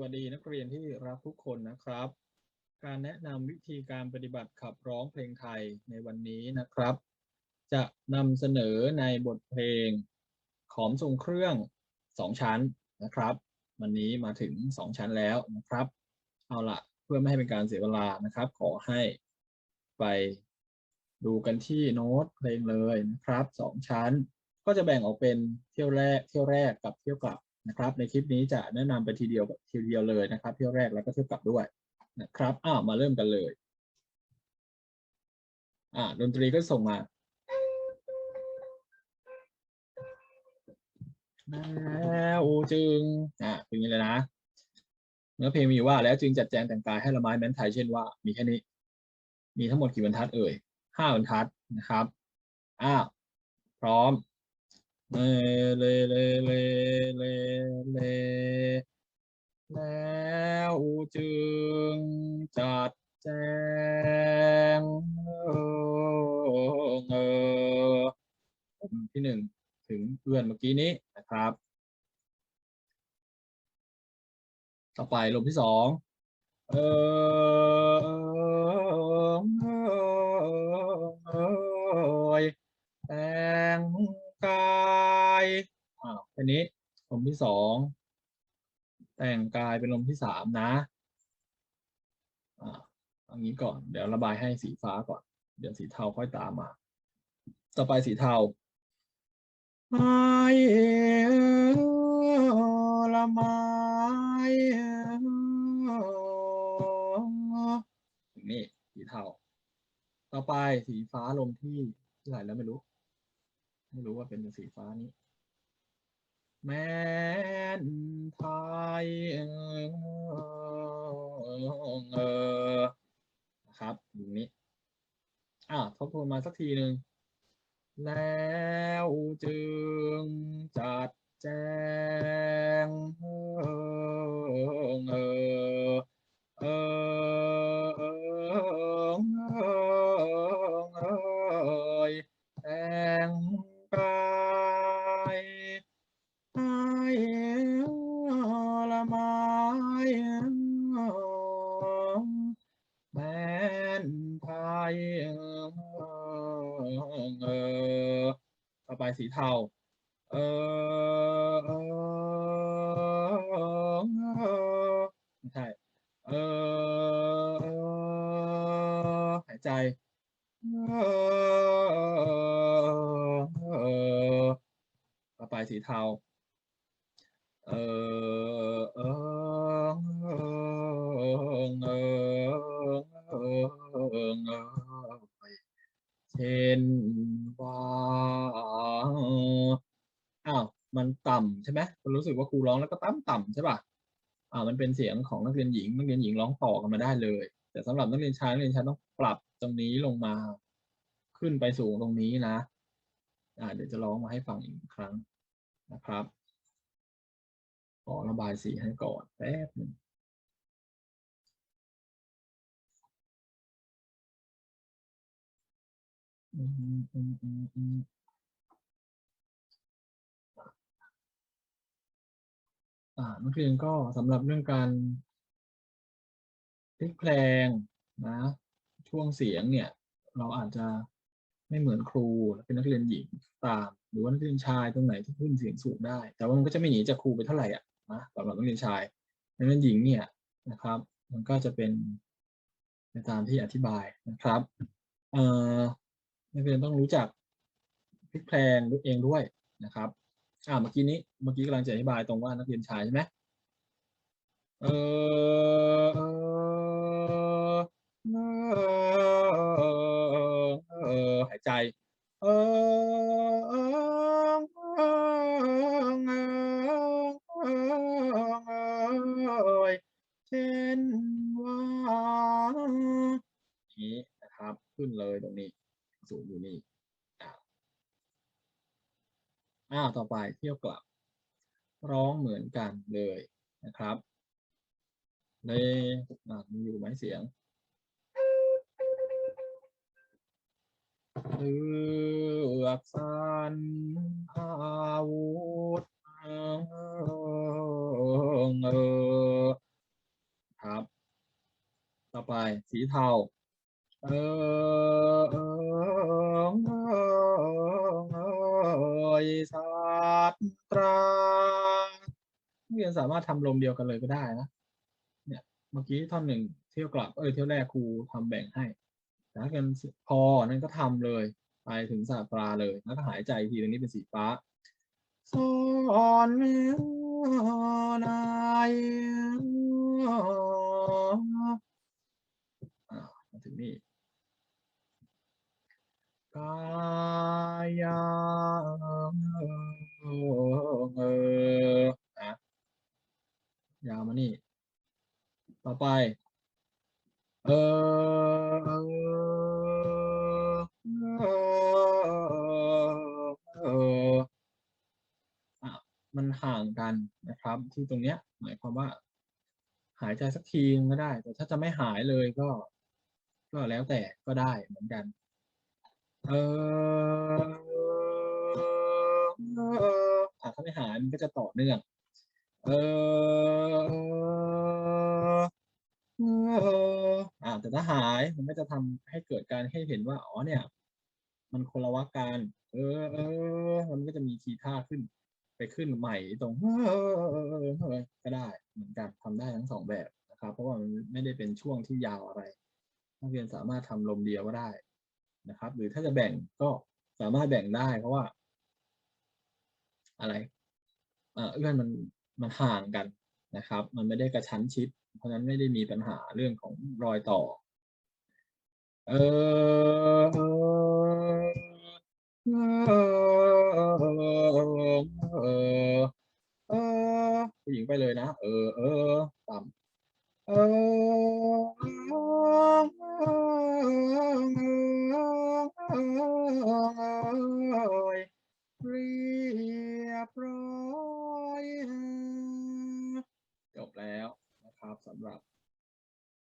วัสดีนักเรียนที่รักทุกคนนะครับ การแนะนำวิธีการปฏิบัติขับร้องเพลงไทยในวันนี้นะครับ จะนำเสนอในบทเพลง ขอมทรงเครื่องสองชั้นนะครับ วันนี้มาถึงสองชั้นแล้วนะครับ เอาละเพื่อไม่ให้เป็นการเสียเวลานะครับ ขอให้ไปดูกันที่โน้ตเพลงเลยนะครับสองชั้น ก็จะแบ่งออกเป็นเที่ยวแรกเที่ยวแรกกับเที่ยวกลับ นะครับ ในคลิปนี้จะแนะนำไปทีเดียวทีเดียวเลยนะครับเที่ยวแรกแล้วก็เที่ยวกลับด้วยนะครับอ้าวมาเริ่มกันเลยอ่าดนตรีก็ส่งมาแล้วจึงอ่าเป็นอย่างนี้เลยนะเนื้อเพลงมีว่าแล้วจึงจัดแจงแต่งกายให้ละไม้แม้นไทยเช่นว่ามีแค่นี้ มีทั้งหมดกี่บรรทัดเอ่ยห้าบรรทัดนะครับอ้าวพร้อม เลเลเลเลเลเลแล้วจึงจัดแจงเออเออผมที่หนึ่งถึงเพื่อนเมื่อกี้นี้นะครับ ต่อไปลมที่สองเออเออเอยแต่งกายอ้าวอั นนี้ลมที่สองแต่งกายเป็นลมที่สามนะอ่าเอางี้ก่อนเดี๋ยวระบายให้สีฟ้าก่อน เดี๋ยวสีเทาค่อยตามมา ต่อไปสีเทาไม้ละไม้นี่สีเทาต่อไปสีฟ้าลมที่ที่ไหนแล้วไม่รู้ ไม่รู้ว่าเป็นสีฟ้านี้ แม่นไทยเออนะครับนี้อ่าทบทวนมาสักทีหนึ่งแล้วจึงจัดแจงเออ ต่อไปสีเทาเออไม่ใช่เออหายใจเออต่อไปสีเทาเออเออเออเออเออ เช่นว่าอ้าวมันต่ำใช่ไหมมันรู้สึกว่าครูร้องแล้วก็ต่ำต่ำใช่ป่ะอ่ามันเป็นเสียงของนักเรียนหญิงนักเรียนหญิงร้องต่อกันมาได้เลย แต่สำหรับนักเรียนชายนักเรียนชายต้องปรับตรงนี้ลงมา ขึ้นไปสูงตรงนี้นะอ่าเดี๋ยวจะร้องมาให้ฟังอีกครั้งนะครับ ขอระบายสีให้ก่อนแป๊บหนึ่ง อ่านักเรียนก็สำหรับเรื่องการพลิกแพลงนะ ช่วงเสียงเนี่ย เราอาจจะไม่เหมือนครูเป็นนักเรียนหญิงตาม หรือว่านักเรียนชายตรงไหนที่ขึ้นเสียงสูงได้ แต่ว่ามันก็จะไม่หนีจากครูไปเท่าไหร่อะนะสำหรับนักเรียนชายนักเรียนหญิงเนี่ยนะครับ มันก็จะเป็นในตามที่อธิบายนะครับเอ่อ นักเรียนต้องรู้จักพลิกแพลงด้เองด้วยนะครับอ่าเมื่อกี้นี้เมื่อกี้กำลังจะอธิบายตรงว่านักเรียนชายใช่ไหมเออเออเออเออหายใจเออเออเออเออเช่นว่านี้นะครับ ขึ้นเลยตรงนี้ สูงอยู่นี่อ้าวต่อไปเที่ยวกลับ ร้องเหมือนกันเลยนะครับเลมีอยู่ไหมเสียงเลือกสรรอาวุธเออสีเทา เออเออเอยศาสตรานักเรียนสามารถทำลมเดียวกันเลยก็ได้นะ เนี่ย เมื่อกี้ท่อนหนึ่งเที่ยวกลับ เออเที่ยวแรกครูทำแบ่งให้ถ้ากินพอนั้นก็ทำเลย ไปถึงศาสตราเลย แล้วก็หายใจอีกทีตรงนี้เป็นสีฟ้าสอนนายอ่า มาถึงนี่กายาเออนะยาวมานี่ ต่อไป เออเออเอออะมันห่างกันนะครับ ที่ตรงเนี้ย หมายความว่า หายใจสักทีก็ได้ แต่ถ้าจะไม่หายเลยก็ ก็แล้วแต่ก็ได้เหมือนกัน เออถ้าไม่หายมันก็จะต่อเนื่องเออเอออ่าแต่ถ้าหายมันก็จะทำให้เกิดการให้เห็นว่าอ๋อเนี่ย มันคนละวรรคกัน เออเออมันก็จะมีทีท่าขึ้น ไปขึ้นใหม่ตรงเออก็ได้เหมือนกันทำได้ทั้งสองแบบนะครับ เพราะว่ามันไม่ได้เป็นช่วงที่ยาวอะไร นักเรียนสามารถทำลมเดียวก็ได้นะครับ หรือถ้าจะแบ่งก็สามารถแบ่งได้เพราะว่า อะไรเอื้อนมันมันห่างกันนะครับ มันไม่ได้กระชั้นชิด เพราะนั้นไม่ได้มีปัญหาเรื่องของรอยต่อ เออเออเออเออผู้หญิงไปเลยนะ เออ เออ เรียบร้อยจบแล้วนะครับสำหรับ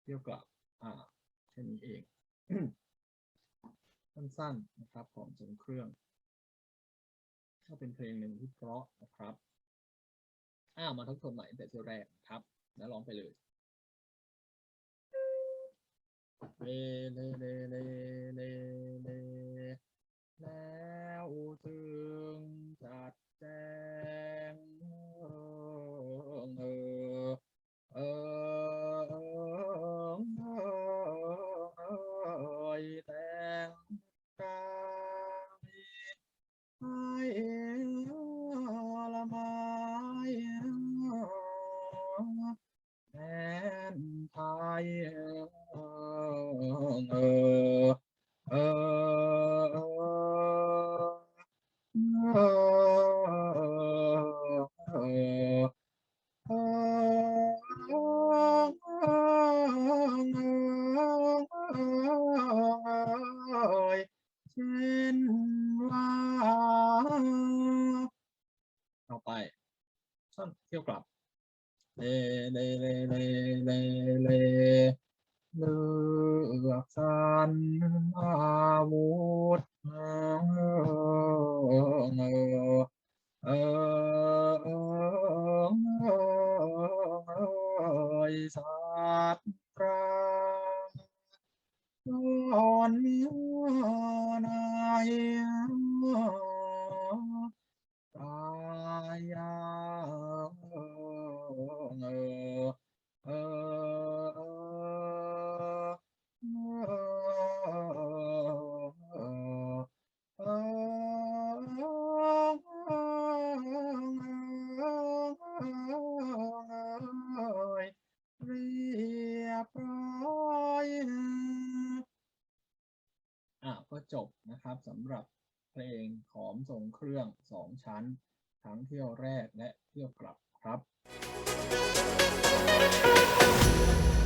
เที่ยวกลับอ่าแค่นี้เองสั้นๆนะครับของทรงเครื่องก็เป็นเพลงหนึ่งที่เพราะนะครับอ้าวมาทบทวนใหม่แต่เที่ยวแรกนะครับ แล้วร้องไปเลยเลเลเลเลเลเล แล้วถึงจัดแจงเออเออเออเอยแต่งกายให้ละไม้แทนไทยเออเออ นว่าต่อไปท่อนเที่ยวกลับเลเลเลเลเลเลเลือกสรรอาวุธเออเออเออเอยศาสตราตอนน เออเออเรียบร้อยอะก็จบนะครับสำหรับเพลงขอมทรงเครื่องสองชั้น ทั้งเที่ยวแรกและเที่ยวกลับครับ フフフフ。